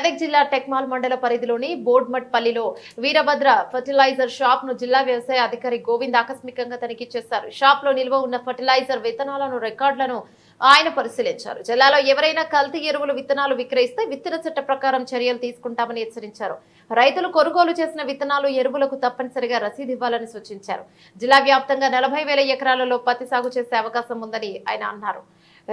మెదక్ జిల్లా టెక్మాల్ మండల పరిధిలోని బోడ్మట్పల్లిలో వీరభద్ర ఫర్టిలైజర్ షాప్ను జిల్లా వ్యవసాయ అధికారి గోవింద్ ఆకస్మికంగా తనిఖీ చేశారు. షాప్లో నిల్వ ఉన్న ఫర్టిలైజర్ విత్తనాలను రికార్డులను ఆయన పరిశీలించారు. జిల్లాలో ఎవరైనా కల్తీ ఎరువులు విత్తనాలు విక్రయిస్తే విత్తన చట్ట ప్రకారం చర్యలు తీసుకుంటామని హెచ్చరించారు. రైతులు కొనుగోలు చేసిన విత్తనాలు ఎరువులకు తప్పనిసరిగా రసీదు ఇవ్వాలని సూచించారు. జిల్లా వ్యాప్తంగా నలభై వేల ఎకరాలలో పత్తి సాగు చేసే అవకాశం ఉందని ఆయన అన్నారు.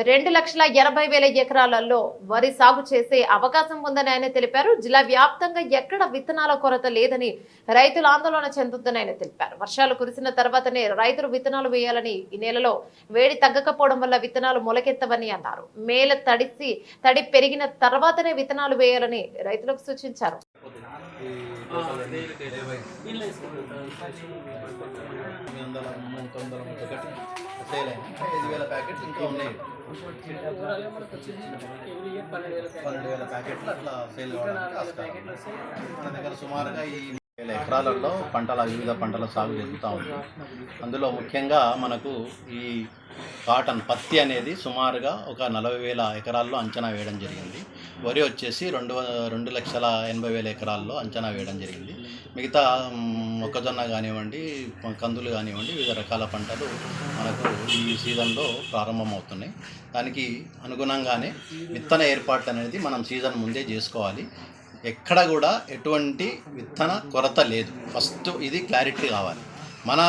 రెండు లక్షల ఎనభై వేల ఎకరాలలో వరి సాగు చేసే అవకాశం ఉందని ఆయన తెలిపారు. జిల్లా వ్యాప్తంగా ఎక్కడ విత్తనాల కొరత లేదని రైతులు ఆందోళన చెందుతుందని ఆయన తెలిపారు. వర్షాలు కురిసిన తర్వాతనే రైతులు విత్తనాలు వేయాలని ఈ నెలలో వేడి తగ్గకపోవడం వల్ల విత్తనాలు మొలకెత్తవని అన్నారు. మేల తడిసి తడి పెరిగిన తర్వాతనే విత్తనాలు వేయాలని రైతులకు సూచించారు. సేల్ అయినాయి ఐదు వేల ప్యాకెట్స్ ఇంకా ఉన్నాయి. పన్నెండు వేల ప్యాకెట్లు అట్లా సేల్ కావడానికి. మన దగ్గర సుమారుగా ఈ వేల ఎకరాలలో పంటల వివిధ పంటల సాగు జరుగుతూ ఉంది. అందులో ముఖ్యంగా మనకు ఈ కాటన్ పత్తి అనేది సుమారుగా ఒక నలభై వేల ఎకరాల్లో అంచనా వేయడం జరిగింది. వరి వచ్చేసి రెండు వ- రెండు లక్షల ఎనభై వేల ఎకరాల్లో అంచనా వేయడం జరిగింది. మిగతా మొక్కజొన్న కానివ్వండి కందులు కానివ్వండి వివిధ రకాల పంటలు మనకు ఈ సీజన్లో ప్రారంభమవుతున్నాయి. దానికి అనుగుణంగానే విత్తన ఏర్పాట్లు అనేది మనం సీజన్ ముందే చేసుకోవాలి. ఎక్కడ కూడా ఎటువంటి విత్తన కొరత లేదు. ఫస్ట్ ఇది క్లారిటీ కావాలి మన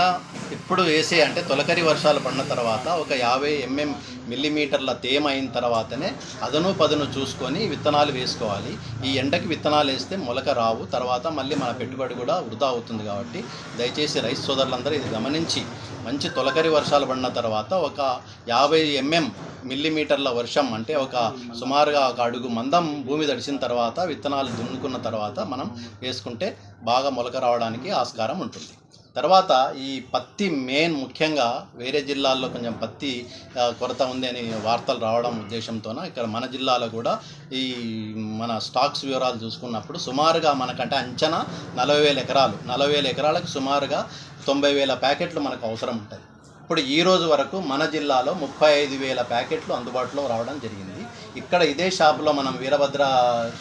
ఇప్పుడు వేసే అంటే తొలకరి వర్షాలు పడిన తర్వాత ఒక యాభై ఎంఎం మిల్లీమీటర్ల తేమ అయిన తర్వాతనే అదను పదును చూసుకొని విత్తనాలు వేసుకోవాలి. ఈ ఎండకి విత్తనాలు వేస్తే మొలక రావు. తర్వాత మళ్ళీ మన పెట్టుబడి కూడా వృధా అవుతుంది కాబట్టి దయచేసి రైతు సోదరులందరూ ఇది గమనించి మంచి తొలకరి వర్షాలు పడిన తర్వాత ఒక యాభై ఎంఎం మిల్లీమీటర్ల వర్షం అంటే ఒక సుమారుగా ఒక అడుగు మందం భూమి తడిసిన తర్వాత విత్తనాలు దున్నుకున్న తర్వాత మనం వేసుకుంటే బాగా మొలక రావడానికి ఆస్కారం ఉంటుంది. తర్వాత ఈ పత్తి మెయిన్ ముఖ్యంగా వేరే జిల్లాల్లో కొంచెం పత్తి కొరత ఉంది అని వార్తలు రావడం ఉద్దేశంతోన ఇక్కడ మన జిల్లాలో కూడా ఈ మన స్టాక్స్ వివరాలు చూసుకున్నప్పుడు సుమారుగా మనకంటే అంచనా నలభై వేల ఎకరాలు నలభై వేల ఎకరాలకు సుమారుగా తొంభై వేల ప్యాకెట్లు మనకు అవసరం ఉంటుంది ఇప్పుడు ఈ రోజు వరకు మన జిల్లాలో ముప్పై ఐదు వేల ప్యాకెట్లు అందుబాటులో రావడం జరిగింది. ఇక్కడ ఇదే షాప్లో మనం వీరభద్ర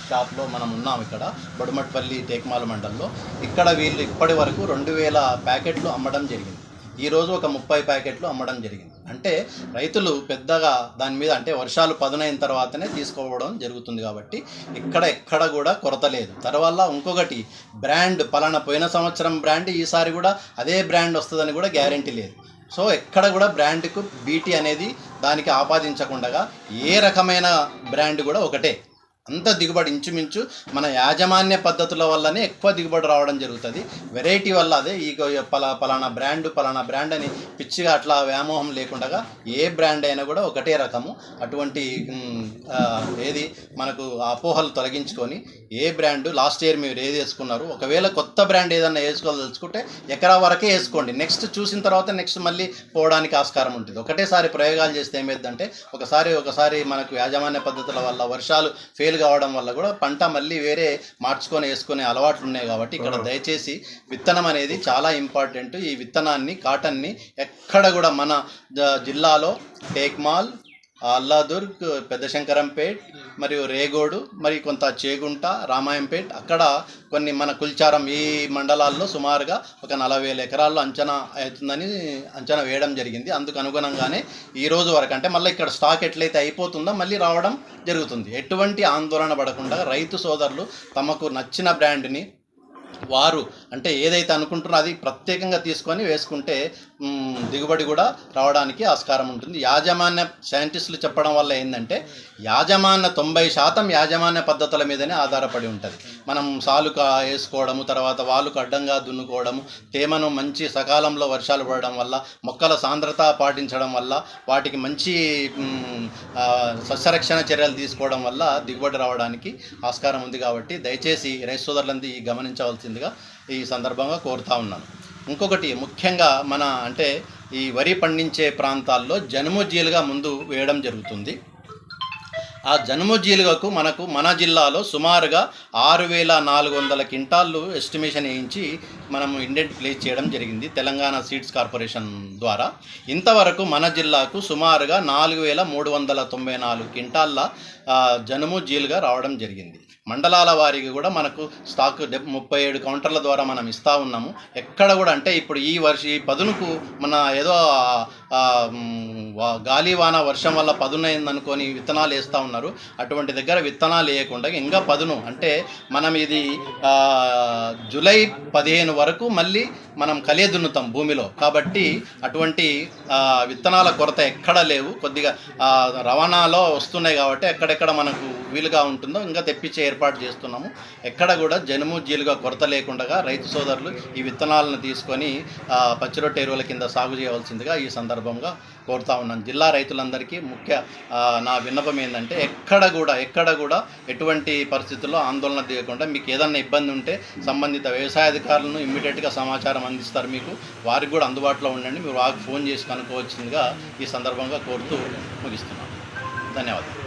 షాప్లో మనం ఉన్నాం ఇక్కడ బొడమట్పల్లి టేక్మాల మండలంలో. ఇక్కడ వీళ్ళు ఇప్పటి వరకు రెండు వేల ప్యాకెట్లు అమ్మడం జరిగింది. ఈరోజు ఒక ముప్పై ప్యాకెట్లు అమ్మడం జరిగింది. అంటే రైతులు పెద్దగా దాని మీద అంటే వర్షాలు పదునైన తర్వాతనే తీసుకోవడం జరుగుతుంది కాబట్టి ఇక్కడ ఎక్కడ కూడా కొరత లేదు. తర్వాత ఇంకొకటి బ్రాండ్ పలానా పోయిన సంవత్సరం బ్రాండ్ ఈసారి కూడా అదే బ్రాండ్ వస్తుందని కూడా గ్యారంటీ లేదు. సో ఎక్కడ కూడా బ్రాండ్కు బీటీ అనేది దానికి ఆపాదించకుండా ఏ రకమైన బ్రాండ్ కూడా ఒకటే. అంత దిగుబడి ఇంచుమించు మన యాజమాన్య పద్ధతుల వల్లనే ఎక్కువ దిగుబడి రావడం జరుగుతుంది. వెరైటీ వల్ల అదే ఈ పలా పలానా బ్రాండ్ పలానా బ్రాండ్ అని పిచ్చిగా అట్లా వ్యామోహం లేకుండా ఏ బ్రాండ్ అయినా కూడా ఒకటే రకము. అటువంటి ఏది మనకు అపోహలు తొలగించుకొని ఏ బ్రాండ్ లాస్ట్ ఇయర్ మీరు ఏది వేసుకున్నారు? ఒకవేళ కొత్త బ్రాండ్ ఏదన్నా వేసుకోదలుచుకుంటే ఎకరా వరకే వేసుకోండి. నెక్స్ట్ చూసిన తర్వాత నెక్స్ట్ మళ్ళీ పోవడానికి ఆస్కారం ఉంటుంది. ఒకటేసారి ప్రయోగాలు చేస్తే ఏమైందంటే ఒకసారి ఒకసారి మనకు యాజమాన్య పద్ధతుల వల్ల వర్షాలు ఫెయిల్ కావడం వల్ల కూడా పంట మళ్ళీ వేరే మార్చుకొని వేసుకునే అలవాట్లు ఉన్నాయి కాబట్టి ఇక్కడ దయచేసి విత్తనం అనేది చాలా ఇంపార్టెంట్. ఈ విత్తనాన్ని కాటన్ని ఎక్కడ కూడా మన జిల్లాలో టేక్మాల్ అల్లాదుర్గ్ పెద్ద శంకరంపేట్ మరియు రేగోడు మరి కొంత చేగుంట రామాయంపేట్ అక్కడ కొన్ని మన కుల్చారం ఈ మండలాల్లో సుమారుగా ఒక నలభై వేల ఎకరాల్లో అంచనా అవుతుందని అంచనా వేయడం జరిగింది. అందుకు అనుగుణంగానే ఈ రోజు వరకు అంటే మళ్ళీ ఇక్కడ స్టాక్ ఎట్లయితే అయిపోతుందో మళ్ళీ రావడం జరుగుతుంది. ఎటువంటి ఆందోళన పడకుండా రైతు సోదరులు తమకు నచ్చిన బ్రాండ్ని వారు అంటే ఏదైతే అనుకుంటున్నారో అది ప్రత్యేకంగా తీసుకొని వేసుకుంటే దిగుబడి కూడా రావడానికి ఆస్కారం ఉంటుంది. యాజమాన్య సైంటిస్టులు చెప్పడం వల్ల ఏంటంటే యాజమాన్య తొంభై శాతం యాజమాన్య పద్ధతుల మీదనే ఆధారపడి ఉంటుంది. మనం సాలుక వేసుకోవడము తర్వాత వాలుకు అడ్డంగా దున్నుకోవడము తేమను మంచి సకాలంలో వర్షాలు పడడం వల్ల మొక్కల సాంద్రత పాటించడం వల్ల వాటికి మంచి సస్యరక్షణ చర్యలు తీసుకోవడం వల్ల దిగుబడి రావడానికి ఆస్కారం ఉంది కాబట్టి దయచేసి రైతు సోదరులందరూ ఈ గమనించవలసిందిగా ఈ సందర్భంగా కోరుతా ఉన్నాను. ఇంకొకటి ముఖ్యంగా మన అంటే ఈ వరి పండించే ప్రాంతాల్లో జనుమోజీలుగా ముందు వేయడం జరుగుతుంది. ఆ జనుమోజీలుగకు మనకు మన జిల్లాలో సుమారుగా ఆరు వేల నాలుగు వందల క్వింటాళ్ళు ఎస్టిమేషన్ వేయించి మనం ఇండెంట్ ప్లేస్ చేయడం జరిగింది తెలంగాణ సీడ్స్ కార్పొరేషన్ ద్వారా. ఇంతవరకు మన జిల్లాకు సుమారుగా నాలుగు వేల మూడు వందల తొంభై నాలుగు క్వింటాళ్ళ ఆ, జనుము జీలుగా రావడం జరిగింది. మండలాల వారికి కూడా మనకు స్టాక్ ముప్పై ఏడు కౌంటర్ల ద్వారా మనం ఇస్తూ ఉన్నాము. ఎక్కడ కూడా అంటే ఇప్పుడు ఈ వర్ష ఈ పదునుకు మన ఏదో గాలి వాన వర్షం వల్ల పదునైందనుకొని విత్తనాలు వేస్తూ ఉన్నారు. అటువంటి దగ్గర విత్తనాలు వేయకుండా ఇంకా పదును. అంటే మనం ఇది జూలై పదిహేను వరకు మళ్ళీ మనం కలియ దున్నుతాం భూమిలో. కాబట్టి అటువంటి విత్తనాల కొరత ఎక్కడ లేవు. కొద్దిగా రవాణాలో వస్తున్నాయి కాబట్టి ఎక్కడెక్కడ మనకు వీలుగా ఉంటుందో ఇంకా తెప్పించే ఏర్పాటు చేస్తున్నాము. ఎక్కడ కూడా జనుము జీలుగా కొరత లేకుండా రైతు సోదరులు ఈ విత్తనాలను తీసుకొని పచ్చిరొట్టె ఎరువుల కింద సాగు చేయవలసిందిగా ఈ సందర్భంగా కోరుతా ఉన్నాను. జిల్లా రైతులందరికీ ముఖ్య నా విన్నపం ఏంటంటే ఎక్కడ కూడా ఎక్కడ కూడా ఎటువంటి పరిస్థితుల్లో ఆందోళన దిగకుండా మీకు ఏదన్నా ఇబ్బంది ఉంటే సంబంధిత వ్యవసాయ అధికారులను ఇమ్మీడియట్గా సమాచారం అందిస్తారు మీకు. వారికి కూడా అందుబాటులో ఉండండి. మీరు వారికి ఫోన్ చేసి కనుక్కోవచ్చిందిగా ఈ సందర్భంగా కోరుతూ ముగిస్తున్నాను. ధన్యవాదాలు.